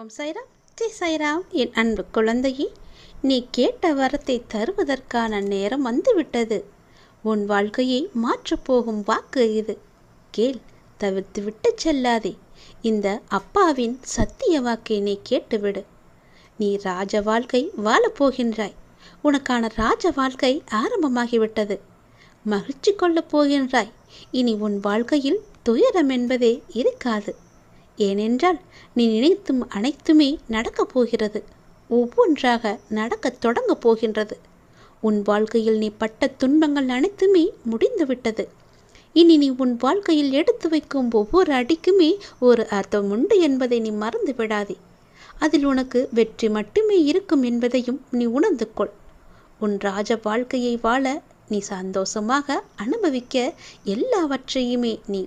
ஓம் சைராம் ஜெய் சைராம் என் அன்பு குழந்தையே நீ கேட்ட வரத்தை தருவதற்கான நேரம் வந்துவிட்டது. உன் வாழ்க்கையை மாற்றப்போகும் வாக்கு இது. கேள் தவிர்த்து விட்டு செல்லாதே. இந்த அப்பாவின் சத்திய வாக்கை நீ கேட்டுவிடு. நீ ராஜ வாழ்க்கை வாழப் போகின்றாய். உனக்கான ராஜ வாழ்க்கை ஆரம்பமாகிவிட்டது. மகிழ்ச்சி கொள்ளப் போகின்றாய். இனி உன் வாழ்க்கையில் துயரம் என்பதே இருக்காது. ஏனென்றால் நீ நினைத்தும் அனைத்துமே நடக்கப் போகிறது. ஒவ்வொன்றாக நடக்கத் தொடங்கப் போகின்றது. உன் வாழ்க்கையில் நீ பட்ட துன்பங்கள் அனைத்துமே முடிந்துவிட்டது. இனி நீ உன் வாழ்க்கையில் எடுத்து வைக்கும் ஒவ்வொரு அடிக்குமே ஒரு அர்த்தம் உண்டு என்பதை நீ மறந்து விடாதே. அதில் உனக்கு வெற்றி மட்டுமே இருக்கும் என்பதையும் நீ உணர்ந்து கொள். உன் ராஜ வாழ்க்கையை வாழ நீ சந்தோஷமாக அனுபவிக்க எல்லாவற்றையுமே நீ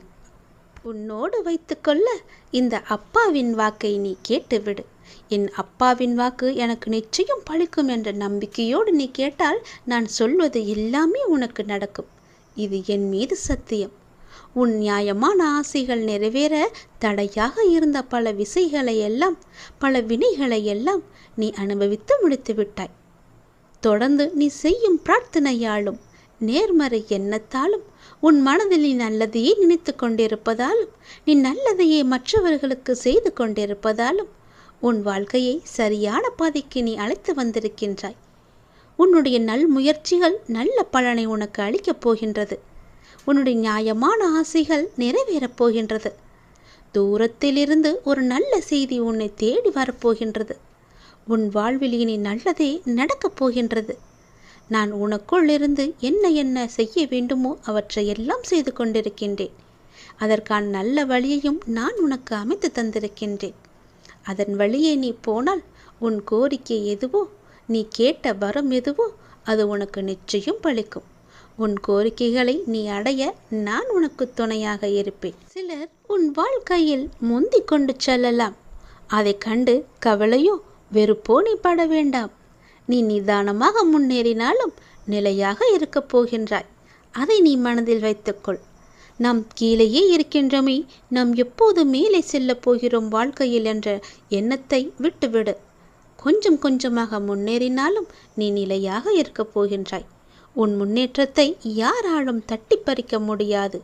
உன்னோடு வைத்துக்கொள்ள இந்த அப்பாவின் வாக்கை நீ கேட்டுவிடு. என் அப்பாவின் வாக்கு எனக்கு நிச்சயம் பழிக்கும் என்ற நம்பிக்கையோடு நீ கேட்டால் நான் சொல்வது எல்லாமே உனக்கு நடக்கும். இது என் மீது சத்தியம். உன் நியாயமான ஆசைகள் நிறைவேற தடையாக இருந்த பல விசைகளை எல்லாம் பல வினைகளை எல்லாம் நீ அனுபவித்து முடித்து விட்டாய் தொடர்ந்து நீ செய்யும் பிரார்த்தனையாலும் நேர்மறை எண்ணத்தாலும் உன் மனதில் நீ நல்லதையே நினைத்து கொண்டிருப்பதாலும் நீ நல்லதையே மற்றவர்களுக்கு செய்து கொண்டிருப்பதாலும் உன் வாழ்க்கையை சரியான பாதைக்கு நீ அழைத்து வந்திருக்கின்றாய். உன்னுடைய நல் முயற்சிகள் நல்ல பலனை உனக்கு அளிக்கப் போகின்றது. உன்னுடைய நியாயமான ஆசைகள் நிறைவேறப் போகின்றது. தூரத்திலிருந்து ஒரு நல்ல செய்தி உன்னை தேடி வரப்போகின்றது உன் வாழ்வில் இனி நல்லதே நடக்கப் போகின்றது. நான் உனக்குள்ளிருந்து என்ன என்ன செய்ய வேண்டுமோ அவற்றை எல்லாம் செய்து கொண்டிருக்கின்றேன். அதற்கான நல்ல வழியையும் நான் உனக்கு அமைத்து தந்திருக்கின்றேன். அதன் வழியே நீ போனால் உன் கோரிக்கை எதுவோ நீ கேட்ட வரம் எதுவோ அது உனக்கு நிச்சயம் பழிக்கும். உன் கோரிக்கைகளை நீ அடைய நான் உனக்கு துணையாக இருப்பேன். சிலர் உன் வாழ்க்கையில் முந்தி கொண்டு செல்லலாம். அதை கண்டு கவலையோ வெறுப்போ நீ பட வேண்டாம். நீ நிதானமாக முன்னேறினாலும் நிலையாக இருக்கப் போகின்றாய். அதை நீ மனதில் வைத்துக்கொள். நாம் கீழேயே இருக்கின்றோமே நாம் எப்போது மேலே செல்லப் போகிறோம் வாழ்க்கையில் என்ற எண்ணத்தை விட்டுவிடு. கொஞ்சம் கொஞ்சமாக முன்னேறினாலும் நீ நிலையாக இருக்கப் போகின்றாய். உன் முன்னேற்றத்தை யாராலும் தட்டி பறிக்க முடியாது.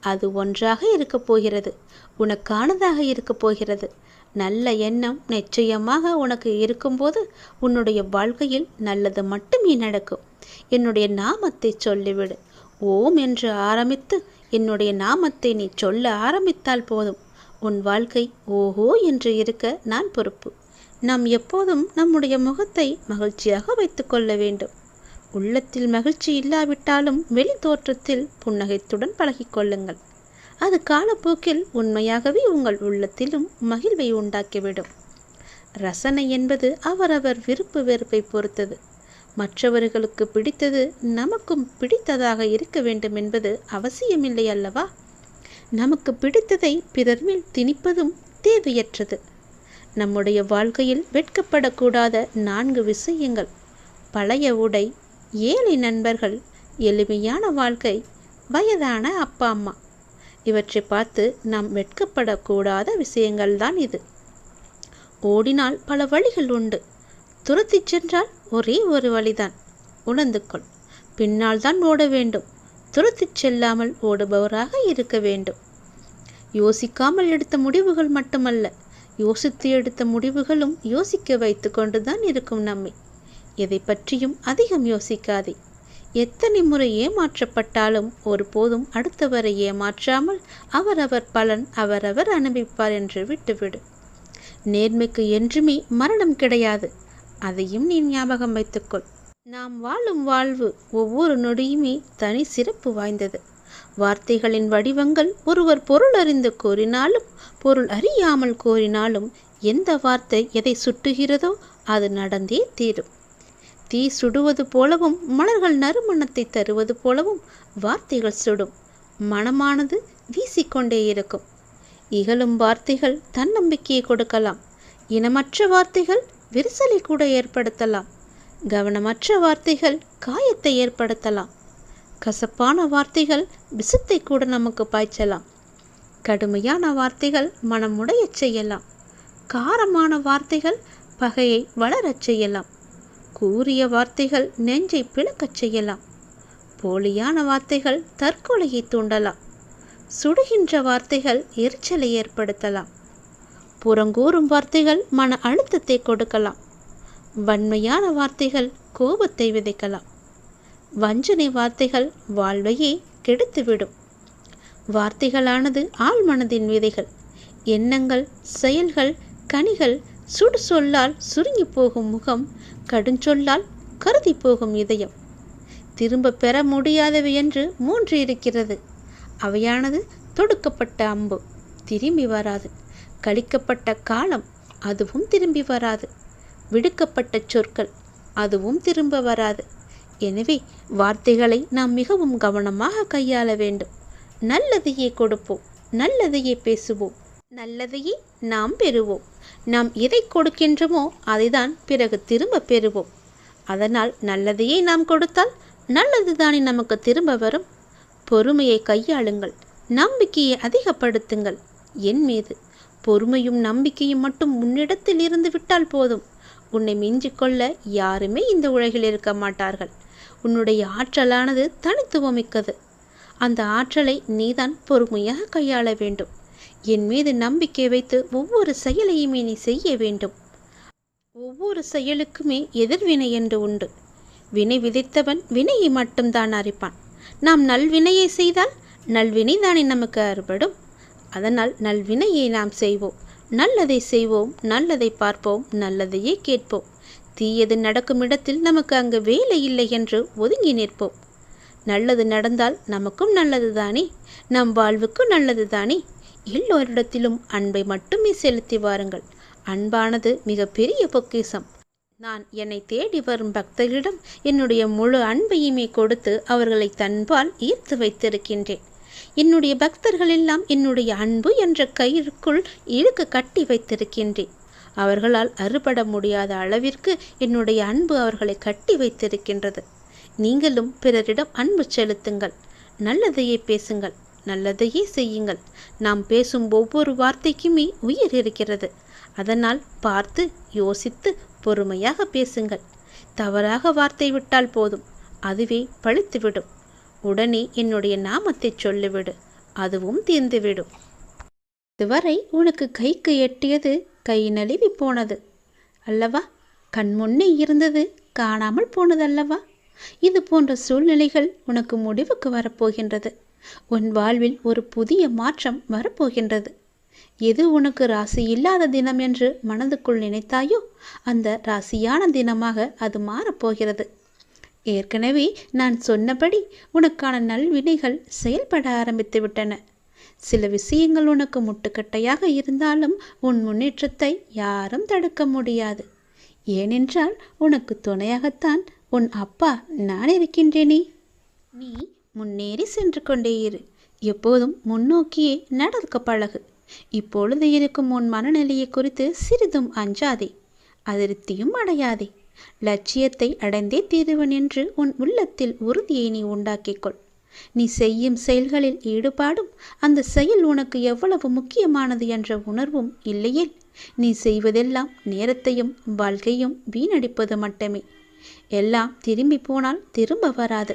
அது ஒன்றாக இருக்கப் போகிறது உனக்கானதாக இருக்கப் போகிறது. நல்ல எண்ணம் நிச்சயமாக உனக்கு இருக்கும்போது உன்னுடைய வாழ்க்கையில் நல்லது மட்டுமே நடக்கும். என்னுடைய நாமத்தை சொல்லிவிடு. ஓம் என்று ஆரம்பித்து என்னுடைய நாமத்தை நீ சொல்ல ஆரம்பித்தால் போதும். உன் வாழ்க்கை ஓஹோ என்று இருக்க நான் பொறுப்பு. நாம் எப்போதும் நம்முடைய முகத்தை மகிழ்ச்சியாக வைத்துக்கொள்ள வேண்டும். உள்ளத்தில் மகிழ்ச்சி இல்லாவிட்டாலும் வெளி தோற்றத்தில் புன்னகைத்துடன் பழகிக்கொள்ளுங்கள் அது காலப்போக்கில் உண்மையாகவே உங்கள் உள்ளத்திலும் மகிழ்வை உண்டாக்கிவிடும். ரசனை என்பது அவரவர் விருப்பு வெறுப்பை பொறுத்தது. மற்றவர்களுக்கு பிடித்தது நமக்கும் பிடித்ததாக இருக்க வேண்டும் என்பது அவசியமில்லை அல்லவா? நமக்கு பிடித்ததை பிறர் மேல் திணிப்பதும் தேவையற்றது. நம்முடைய வாழ்க்கையில் வெட்கப்படக்கூடாத நான்கு விஷயங்கள். பழைய உடை ஏழை நண்பர்கள் எளிமையான வாழ்க்கை வயதான அப்பா அம்மா. இவற்றை பார்த்து நாம் வெட்கப்படக்கூடாத விஷயங்கள்தான் இது. ஓடினால் பல வழிகள் உண்டு. துரத்தி சென்றால் ஒரே ஒரு வழிதான் உணர்ந்து கொள். பின்னால் தான் ஓட வேண்டும். துரத்திச் செல்லாமல் ஓடுபவராக இருக்க வேண்டும். யோசிக்காமல் எடுத்த முடிவுகள் மட்டுமல்ல யோசித்து எடுத்த முடிவுகளும் யோசிக்க வைத்து கொண்டுதான் இருக்கும் நம்மை. எதை பற்றியும் அதிகம் யோசிக்காதே. எத்தனை முறை ஏமாற்றப்பட்டாலும் ஒருபோதும் அடுத்தவரை ஏமாற்றாமல் அவரவர் பலன் அவரவர் அனுபவிப்பார் என்று விட்டுவிடு. நேர்மைக்கு என்றுமே மரணம் கிடையாது. அதையும் நீ ஞாபகம் வைத்துக்கொள். நாம் வாழும் வாழ்வு ஒவ்வொரு நொடியுமே தனி சிறப்பு வாய்ந்தது. வார்த்தைகளின் வடிவங்கள் ஒருவர் பொருள் அறிந்து கூறினாலும் பொருள் அறியாமல் கூறினாலும் எந்த வார்த்தை எதை சுட்டுகிறதோ அது நடந்தே தீரும். தீ சுடுவது போலவும் மலர்கள் நறுமணத்தை தருவது போலவும் வார்த்தைகள் சுடும். மனமானது வீசிக்கொண்டே இருக்கும். இகழும் வார்த்தைகள் தன்னம்பிக்கையை கொடுக்கலாம். இனமற்ற வார்த்தைகள் விரிசலை கூட ஏற்படுத்தலாம். கவனமற்ற வார்த்தைகள் காயத்தை ஏற்படுத்தலாம். கசப்பான வார்த்தைகள் விசத்தை கூட நமக்கு பாய்ச்சலாம். கடுமையான வார்த்தைகள் மனமுடையச் செய்யலாம். காரமான வார்த்தைகள் பகையை வளரச் செய்யலாம். கூறிய வார்த்தைகள் நெஞ்சை பிளக்கச் செய்யலாம். போலியான வார்த்தைகள் தற்கொலையை தூண்டலாம். சுடுகின்ற வார்த்தைகள் எரிச்சலை ஏற்படுத்தலாம். புறங்கூறும் வார்த்தைகள் மன அழுத்தத்தை கொடுக்கலாம். வன்மையான வார்த்தைகள் கோபத்தை விதைக்கலாம். வஞ்சனை வார்த்தைகள் வாழ்வையே கெடுத்துவிடும். வார்த்தைகளானது ஆழ்மனதின் விதைகள். எண்ணங்கள் செயல்கள் கனிகள் சுடு சொல்லால் சுருங்கி போகும் முகம் கடுஞ்சொல்லால் கருதி போகும் இதயம். திரும்ப பெற முடியாதவை என்று மூன்று இருக்கிறது. அவையானது தொடுக்கப்பட்ட அம்பு திரும்பி வராது. கழிக்கப்பட்ட காலம் அதுவும் திரும்பி வராது. விடுக்கப்பட்ட சொற்கள் அதுவும் திரும்ப வராது. எனவே வார்த்தைகளை நாம் மிகவும் கவனமாக கையாள வேண்டும். நல்லதையே கொடுப்போம் நல்லதையே பேசுவோம். நல்லதையே நாம் பெறுவோம். நாம் எதை கொடுக்கின்றோமோ அதைதான் பிறகு திரும்ப பெறுவோம். அதனால் நல்லதையே நாம் கொடுத்தால் நல்லது தானே நமக்கு திரும்ப வரும். பொறுமையை கையாளுங்கள் நம்பிக்கையை அதிகப்படுத்துங்கள். என் மீது பொறுமையும் நம்பிக்கையும் மட்டும் உன்னிடத்தில் இருந்து விட்டால் போதும். உன்னை மிஞ்சிக்கொள்ள யாருமே இந்த உலகில் இருக்க மாட்டார்கள். உன்னுடைய ஆற்றலானது தனித்துவமிக்கது. அந்த ஆற்றலை நீதான் பொறுமையாக கையாள வேண்டும். என் மீது நம்பிக்கை வைத்து ஒவ்வொரு செயலையுமே நீ செய்ய வேண்டும். ஒவ்வொரு செயலுக்குமே எதிர்வினை என்று உண்டு. வினை விதைத்தவன் வினையை மட்டும்தான் அறிப்பான். நாம் நல்வினையை செய்தால் நல்வினை தானே நமக்கு அறுபடும். அதனால் நல்வினையை நாம் செய்வோம். நல்லதை செய்வோம் நல்லதை பார்ப்போம் நல்லதையே கேட்போம். தீயது நடக்கும் இடத்தில் நமக்கு அங்கு வேலை இல்லை என்று ஒதுங்கி நிற்போம். நல்லது நடந்தால் நமக்கும் நல்லது தானே? நம் வாழ்வுக்கும் நல்லது தானே? எல்லோரிடத்திலும் அன்பை மட்டுமே செலுத்தி வாருங்கள். அன்பானது மிக பெரிய பொக்கிசம் நான் என்னை தேடி வரும் பக்தர்களிடம் என்னுடைய முழு அன்பையுமே கொடுத்து அவர்களை தன்பால் ஈர்த்து வைத்திருக்கின்றேன். என்னுடைய பக்தர்கள் எல்லாம் என்னுடைய அன்பு என்ற கயிறுக்குள் இழுக்க கட்டி வைத்திருக்கின்றேன். அவர்களால் அறுபட முடியாத அளவிற்கு என்னுடைய அன்பு அவர்களை கட்டி வைத்திருக்கின்றது. நீங்களும் பிறரிடம் அன்பு செலுத்துங்கள். நல்லதையே பேசுங்கள். நல்லதையே செய்யுங்கள். நாம் பேசும் ஒவ்வொரு வார்த்தைக்குமே உயிர் இருக்கிறது. அதனால் பார்த்து யோசித்து பொறுமையாக பேசுங்கள். தவறாக வார்த்தை விட்டால் போதும். அதுவே பழித்துவிடும். உடனே என்னுடைய நாமத்தை சொல்லிவிடு. அதுவும் தீர்ந்துவிடும். இதுவரை உனக்கு கைக்கு எட்டியது கை நழுவி போனது அல்லவா? கண் முன்னே இருந்தது காணாமல் போனதல்லவா இது போன்ற சூழ்நிலைகள் உனக்கு முடிவுக்கு வரப்போகின்றது. உன் வாழ்வில் ஒரு புதிய மாற்றம் வரப்போகின்றது. எது உனக்கு ராசி இல்லாத தினம் என்று மனதுக்குள் நினைத்தாயோ அந்த ராசியான தினமாக அது மாறப்போகிறது. ஏற்கனவே நான் சொன்னபடி உனக்கான நல்வினைகள் செயல்பட ஆரம்பித்து விட்டன. சில விஷயங்கள் உனக்கு முட்டுக்கட்டையாக இருந்தாலும் உன் முன்னேற்றத்தை யாரும் தடுக்க முடியாது. ஏனென்றால் உனக்கு துணையாகத்தான் உன் அப்பா நான் இருக்கின்றேனே. நீ முன்னேறி சென்று கொண்டே இரு. எப்போதும் முன்னோக்கியே நடக்க பழகு. இப்பொழுது இருக்கும் உன் மனநிலையை குறித்து சிறிதும் அஞ்சாதே. அதிருப்தியும் அடையாதே. லட்சியத்தை அடைந்தே தீருவன் என்று உன் உள்ளத்தில் உறுதியை நீ உண்டாக்கிக்கொள் நீ செய்யும் செயல்களில் ஈடுபாடும் அந்த செயல் உனக்கு எவ்வளவு முக்கியமானது என்ற உணர்வும் இல்லையேல் நீ செய்வதெல்லாம் நேரத்தையும் வாழ்க்கையும் வீணடிப்பது மட்டுமே. எல்லாம் திரும்பி போனால் திரும்ப வராது.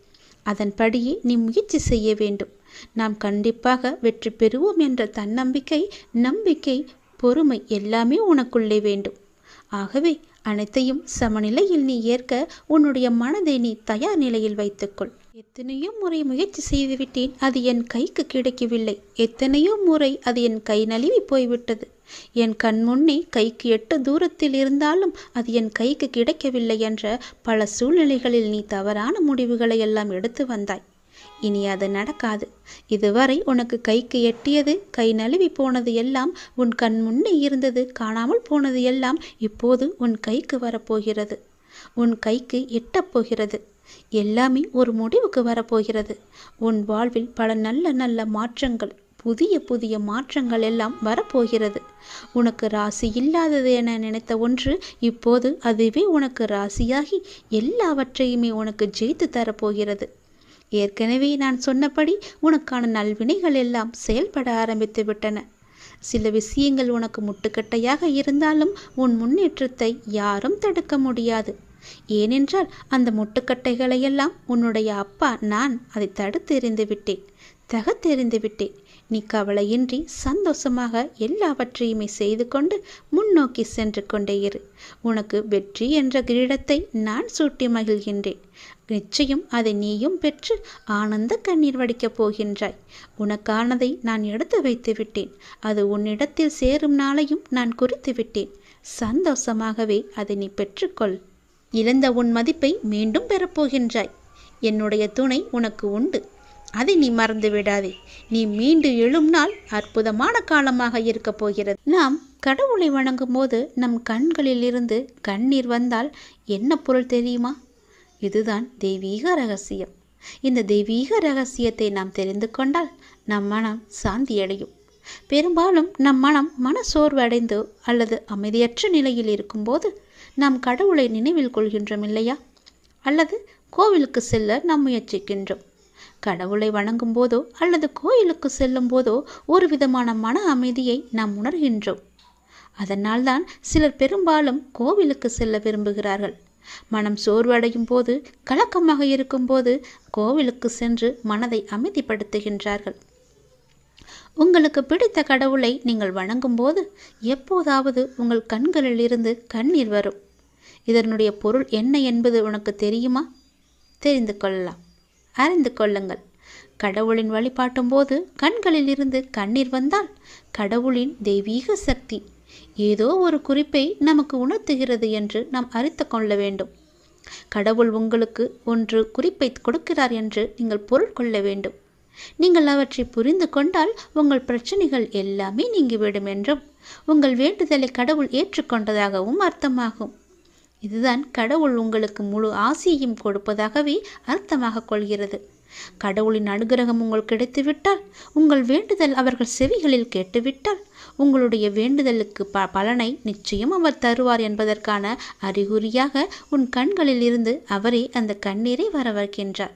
அதன்படியே நீ முயற்சி செய்ய வேண்டும். நாம் கண்டிப்பாக வெற்றி பெறுவோம் என்ற தன்னம்பிக்கை நம்பிக்கை பொறுமை எல்லாமே உனக்குள்ளே வேண்டும். ஆகவே அனைத்தையும் சமநிலையில் நீ ஏற்க உன்னுடைய மனதை நீ தயார் நிலையில் வைத்துக்கொள். எத்தனையோ முறை முயற்சி செய்துவிட்டேன். அது என் கைக்கு கிடைக்கவில்லை. எத்தனையோ முறை அது என் கை நழுவி போய்விட்டது. என் கண் முன்னே கைக்கு எட்டு தூரத்தில் இருந்தாலும் அது என் கைக்கு கிடைக்கவில்லை என்ற பல சூழ்நிலைகளில் நீ தவறான முடிவுகளை எல்லாம் எடுத்து வந்தாய். இனி அது நடக்காது. இதுவரை உனக்கு கைக்கு எட்டியது கை நழுவி போனது எல்லாம் உன் கண் முன்னே இருந்தது காணாமல் போனது எல்லாம் இப்போது உன் கைக்கு வரப்போகிறது. உன் கைக்கு எட்டப் போகிறது. எல்லாமே ஒரு முடிவுக்கு வரப்போகிறது. உன் வாழ்வில் பல நல்ல நல்ல மாற்றங்கள் புதிய புதிய மாற்றங்கள் எல்லாம் வரப்போகிறது. உனக்கு ராசி இல்லாதது என நினைத்த ஒன்று இப்போது அதுவே உனக்கு ராசியாகி எல்லாவற்றையுமே உனக்கு ஜெயித்து தரப்போகிறது. ஏற்கனவே நான் சொன்னபடி உனக்கான நல்வினைகள் எல்லாம் செயல்பட ஆரம்பித்து விட்டன. சில விஷயங்கள் உனக்கு முட்டுக்கட்டையாக இருந்தாலும் உன் முன்னேற்றத்தை யாரும் தடுக்க முடியாது. ஏனென்றால் அந்த முட்டுக்கட்டைகளையெல்லாம் உன்னுடைய அப்பா நான் அதை தடுத்து எறிந்து விட்டேன் தகத்தெறிந்து விட்டேன். நீ கவலையின்றி சந்தோஷமாக எல்லாவற்றையுமே செய்து கொண்டு முன்னோக்கி சென்று கொண்டே இரு. உனக்கு வெற்றி என்ற கிரீடத்தை நான் சூட்டி மகிழ்கின்றேன். நிச்சயம் அதை நீயும் பெற்று ஆனந்த கண்ணீர் வடிக்கப் போகின்றாய். உனக்கானதை நான் எடுத்து வைத்து விட்டேன். அது உன்னிடத்தில் சேரும் நாளையும் நான் குறித்து விட்டேன். சந்தோஷமாகவே அதை நீ பெற்றுக்கொள். இழந்த உன் மதிப்பை மீண்டும் பெறப்போகின்றாய். என்னுடைய துணை உனக்கு உண்டு. அதை நீ மறந்து விடாதே. நீ மீண்டு எழும் நாள் அற்புதமான காலமாக இருக்கப் போகிறது. நாம் கடவுளை வணங்கும் போது நம் கண்களில் இருந்து கண்ணீர் வந்தால் என்ன பொருள் தெரியுமா? இதுதான் தெய்வீக ரகசியம். இந்த தெய்வீக ரகசியத்தை நாம் தெரிந்து கொண்டால் நம் மனம் சாந்தியடையும். பெரும்பாலும் நம் மனம் மன சோர்வடைந்து அல்லது அமைதியற்ற நிலையில் இருக்கும்போது நாம் கடவுளை நினைவில் கொள்கின்றோம் இல்லையா? அல்லது கோவிலுக்கு செல்ல நாம் முயற்சிக்கின்றோம். கடவுளை வணங்கும் போதோ அல்லது கோயிலுக்கு செல்லும் போதோ ஒரு விதமான மன அமைதியை நாம் உணர்கின்றோம். அதனால்தான் சிலர் பெரும்பாலும் கோவிலுக்கு செல்ல விரும்புகிறார்கள். மனம் சோர்வடையும் போது கலக்கமாக இருக்கும்போது கோவிலுக்கு சென்று மனதை அமைதிப்படுத்துகின்றார்கள். உங்களுக்கு பிடித்த கடவுளை நீங்கள் வணங்கும்போது எப்போதாவது உங்கள் கண்களில் இருந்து கண்ணீர் வரும். இதனுடைய பொருள் என்ன என்பது உனக்கு தெரியுமா? தெரிந்து கொள்ளலாம். அறிந்து கொள்ளுங்கள். கடவுளின் வழிபாட்டும் போது கண்களில் இருந்து கண்ணீர் வந்தால் கடவுளின் தெய்வீக சக்தி ஏதோ ஒரு குறிப்பை நமக்கு உணர்த்துகிறது என்று நாம் அறித்து கொள்ள வேண்டும். கடவுள் உங்களுக்கு ஒன்று குறிப்பை கொடுக்கிறார் என்று நீங்கள் பொருள் கொள்ள வேண்டும். நீங்கள் அவற்றை புரிந்து கொண்டால் உங்கள் பிரச்சனைகள் எல்லாமே நீங்கிவிடும் என்றும் உங்கள் வேண்டுதலை கடவுள் ஏற்றுக்கொண்டதாகவும் அர்த்தமாகும். இதுதான் கடவுள் உங்களுக்கு முழு ஆசையையும் கொடுப்பதாகவே அர்த்தமாக கொள்கிறது. கடவுளின் அனுகிரகம் உங்கள் கிடைத்துவிட்டால் உங்கள் வேண்டுதல் அவர்கள் செவிகளில் கேட்டுவிட்டால் உங்களுடைய வேண்டுதலுக்கு ப பலனை நிச்சயம் அவர் தருவார் என்பதற்கான அறிகுறியாக உன் கண்களில் இருந்து அவரே அந்த கண்ணீரை வரவைக்கின்றார்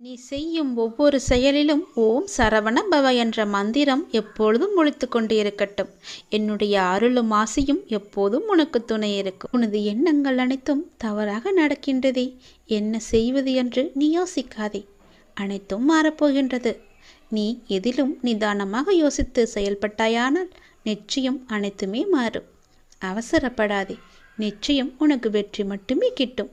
நீ செய்யும் ஒவ்வொரு செயலிலும் ஓம் சரவண பவ என்ற மந்திரம் எப்பொழுதும் முழித்து கொண்டு இருக்கட்டும் என்னுடைய அருளும் ஆசையும் எப்போதும் உனக்கு துணை இருக்கும். உனது எண்ணங்கள் அனைத்தும் தவறாக நடக்கின்றதே. என்ன செய்வது என்று நீ யோசிக்காதே. அனைத்தும் மாறப்போகின்றது. நீ எதிலும் நிதானமாக யோசித்து செயல்பட்டாயானால் நிச்சயம் அனைத்துமே மாறும். அவசரப்படாதே. நிச்சயம் உனக்கு வெற்றி மட்டுமே கிட்டும்.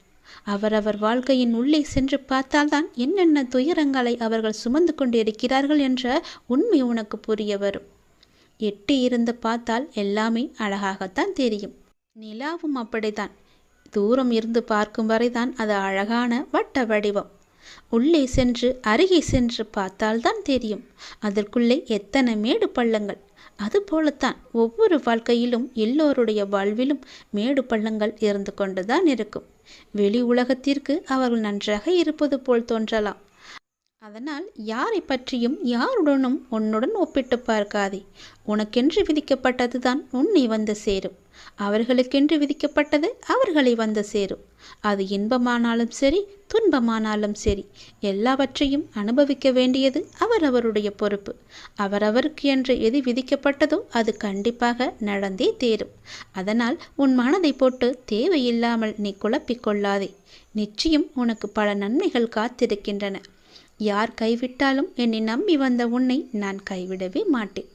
அவரவர் வாழ்க்கையின் உள்ளே சென்று பார்த்தால்தான் என்னென்ன துயரங்களை அவர்கள் சுமந்து கொண்டு இருக்கிறார்கள் என்ற உண்மை உனக்கு புரிய வரும் எட்டி இருந்து பார்த்தால் எல்லாமே அழகாகத்தான் தெரியும். நிலாவும் அப்படித்தான். தூரம் இருந்து பார்க்கும் வரைதான் அது அழகான வட்ட வடிவம். உள்ளே சென்று அருகே சென்று பார்த்தால்தான் தெரியும். அதற்குள்ளே எத்தனை மேடு பள்ளங்கள். அதுபோலத்தான் ஒவ்வொரு வாழ்க்கையிலும் எல்லோருடைய வாழ்விலும் மேடு பள்ளங்கள் இருந்து கொண்டுதான் இருக்கும். வெளி உலகத்திற்கு அவர்கள் நன்றாக இருப்பது போல் தோன்றலாம். அதனால் யாரை பற்றியும் யாருடனும் உன்னுடன் ஒப்பிட்டு பார்க்காதே. உனக்கென்று விதிக்கப்பட்டதுதான் உன்னை வந்து சேரும். அவர்களுக்கென்று விதிக்கப்பட்டது அவர்களை வந்து சேரும். அது இன்பமானாலும் சரி துன்பமானாலும் சரி எல்லாவற்றையும் அனுபவிக்க வேண்டியது அவரவருடைய பொறுப்பு. அவரவருக்கு என்று எது விதிக்கப்பட்டதோ அது கண்டிப்பாக நடந்தே தேரும். அதனால் உன் மனதை போட்டு தேவையில்லாமல் நீ குழப்பிக்கொள்ளாதே நிச்சயம் உனக்கு பல நன்மைகள் காத்திருக்கின்றன. யார் கைவிட்டாலும் என்னை நம்பி வந்த உன்னை நான் கைவிடவே மாட்டேன்.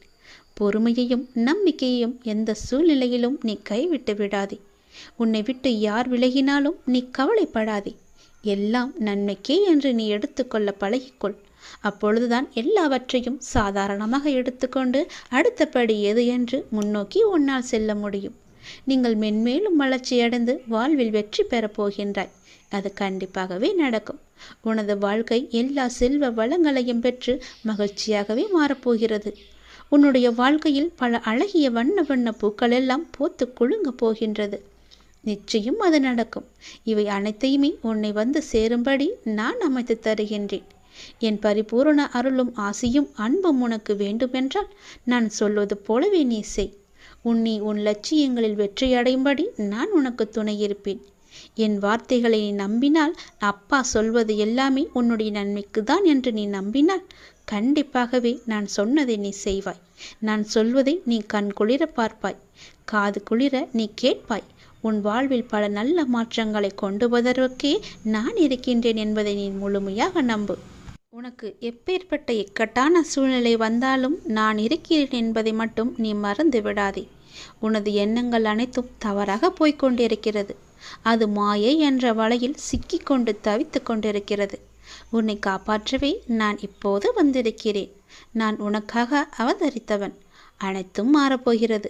பொறுமையையும் நம்பிக்கையையும் எந்த சூழ்நிலையிலும் நீ கைவிட்டு விடாதே. உன்னை விட்டு யார் விலகினாலும் நீ கவலைப்படாதே. எல்லாம் நன்மைக்கே என்று நீ எடுத்துக்கொள்ள பழகிக்கொள். அப்பொழுதுதான் எல்லாவற்றையும் சாதாரணமாக எடுத்துக்கொண்டு அடுத்தபடி எது என்று முன்னோக்கி உன்னால் செல்ல முடியும். நீங்கள் மென்மேலும் வளர்ச்சியடைந்து வாழ்வில் வெற்றி பெறப் போகின்றாய். அது கண்டிப்பாகவே நடக்கும். உனது வாழ்க்கை எல்லா செல்வ வளங்களையும் பெற்று மகிழ்ச்சியாகவே மாறப்போகிறது. உன்னுடைய வாழ்க்கையில் பல அழகிய வண்ண வண்ண பூக்கள் எல்லாம் போத்து குலுங்க போகின்றது. நிச்சயம் அது நடக்கும். இவை அனைத்தையுமே உன்னை வந்து சேரும்படி நான் அமைத்து தருகின்றேன். என் பரிபூரண அருளும் ஆசையும் அன்பும் உனக்கு வேண்டுமென்றால் நான் சொல்வது போலவே நீ செய். உன்னை உன் லட்சியங்களில் வெற்றியடையும்படி நான் உனக்கு துணையிருப்பேன் என் வார்த்தைகளை நீ நம்பினால் அப்பா சொல்வது எல்லாமே உன்னுடைய நன்மைக்கு தான் என்று நீ நம்பினால் கண்டிப்பாகவே நான் சொன்னதை நீ செய்வாய். நான் சொல்வதை நீ கண் குளிர பார்ப்பாய். காது குளிர நீ கேட்பாய். உன் வாழ்வில் பல நல்ல மாற்றங்களை கொண்டு வருவதற்கே நான் இருக்கின்றேன் என்பதை நீ முழுமையாக நம்பு. உனக்கு எப்பேற்பட்ட இக்கட்டான சூழ்நிலை வந்தாலும் நான் இருக்கிறேன் என்பதை மட்டும் நீ மறந்து விடாதே. உனது எண்ணங்கள் அனைத்தும் தவறாக போய்க்கொண்டிருக்கிறது அது மாயை என்ற வலையில் சிக்கிக்கொண்டு தவித்து கொண்டிருக்கிறது. உன்னை காப்பாற்றவே நான் இப்போது வந்திருக்கிறேன். நான் உனக்காக அவதரித்தவன். அனைத்தும் மாறப்போகிறது.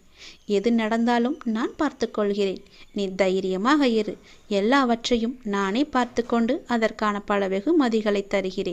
எது நடந்தாலும் நான் பார்த்து கொள்கிறேன் நீ தைரியமாக இரு. எல்லாவற்றையும் நானே பார்த்து கொண்டு அதற்கான பல வெகுமதிகளை தருகிறேன்.